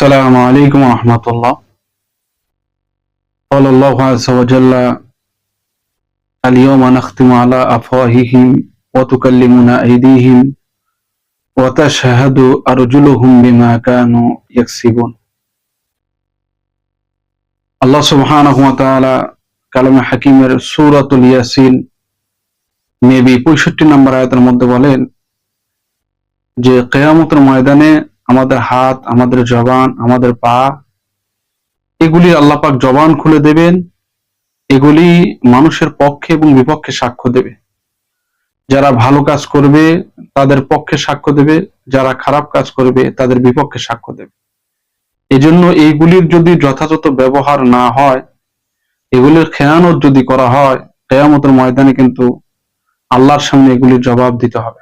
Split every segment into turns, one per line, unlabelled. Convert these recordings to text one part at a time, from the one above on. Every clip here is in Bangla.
السلام عليكم ورحمة الله قال الله عز وجل اليوم نختم على أفواههم وتكلمنا أيديهم وتشهد أرجلهم بما كانوا يكسبون আল্লাহ সুবহানাহু ওয়া তাআলা কালামে হাকিমের সূরাতুল ইয়াসিন মেবি 65 নম্বর আয়াতের মধ্যে বলেন যে কেয়ামতের ময়দানে আমাদের হাত, আমাদের জবান, আমাদের পা, এগুলি আল্লাহ পাক জবান খুলে দেবেন, এগুলি মানুষের পক্ষে এবং বিপক্ষে সাক্ষ্য দেবে। যারা ভালো কাজ করবে, তাদের পক্ষে সাক্ষ্য দেবে, যারা খারাপ কাজ করবে, তাদের বিপক্ষে সাক্ষ্য দেবে। এজন্য এইগুলির যদি যথাযথ ব্যবহার না হয়, এগুলির খেয়ানত যদি করা হয়, কেয়ামতের ময়দানে কিন্তু আল্লাহর সামনে এগুলির জবাব দিতে হবে।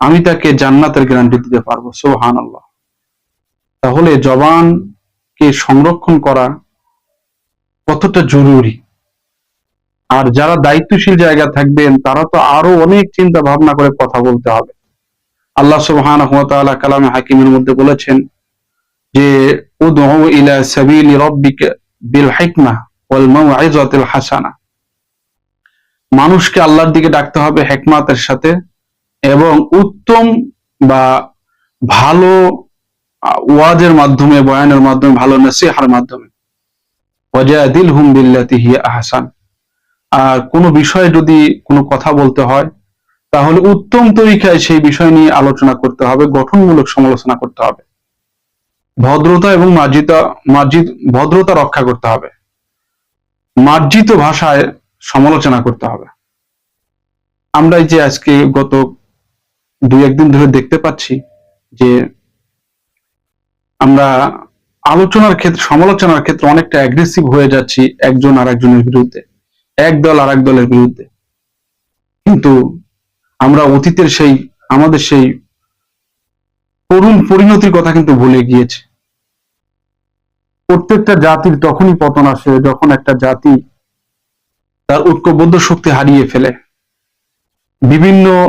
আমি তাকে জান্নাতের গ্যারান্টি দিতে পারব সোহান আল্লাহ তাহলে জবানকে সংরক্ষণ করা কতটা জরুরি। আর যারা দায়িত্বশীল জায়গা থাকবেন, তারা তো আরও অনেক চিন্তা ভাবনা করে কথা বলতে হবে। আল্লাহ সুবহান কালামে হাকিমের মধ্যে বলেছেন যে হাসানা। মানুষকে আল্লাহর দিকে ডাকতে হবে হেকমাতের সাথে। এবং উত্তম বা ভালো ওয়াজের মাধ্যমে, বয়ানের মাধ্যমে, ভালো নসিহার মাধ্যমে। ওয়াজাদিল হুম বিল্লাতি হিয়া আহসান। আর কোনো বিষয়ে যদি কোনো কথা বলতে হয়, তাহলে উত্তম তরিকায় সেই বিষয় নিয়ে আলোচনা করতে হবে, গঠনমূলক সমালোচনা করতে হবে। ভদ্রতা এবং মার্জিতা, মার্জিত, ভদ্রতা রক্ষা করতে হবে। মার্জিত ভাষায় সমালোচনা করতে হবে। আমরা যে আজকে গত দুই একদিন ধরে দেখতে পাচ্ছি যে আমরা আলোচনার ক্ষেত্রে, সমালোচনার ক্ষেত্রে অনেকটা অ্যাগ্রেসিভ হয়ে যাচ্ছি একজন আর একজনের বিরুদ্ধে, এক দল আর এক দলের বিরুদ্ধে। কিন্তু আমরা অতীতের সেই, আমাদের সেই করুণ পরিণতির কথা কিন্তু ভুলে গিয়েছে। প্রত্যেকটা জাতির তখনই পতন আসে যখন একটা জাতি তার ঐক্যবদ্ধ শক্তি হারিয়ে ফেলে। বিভিন্ন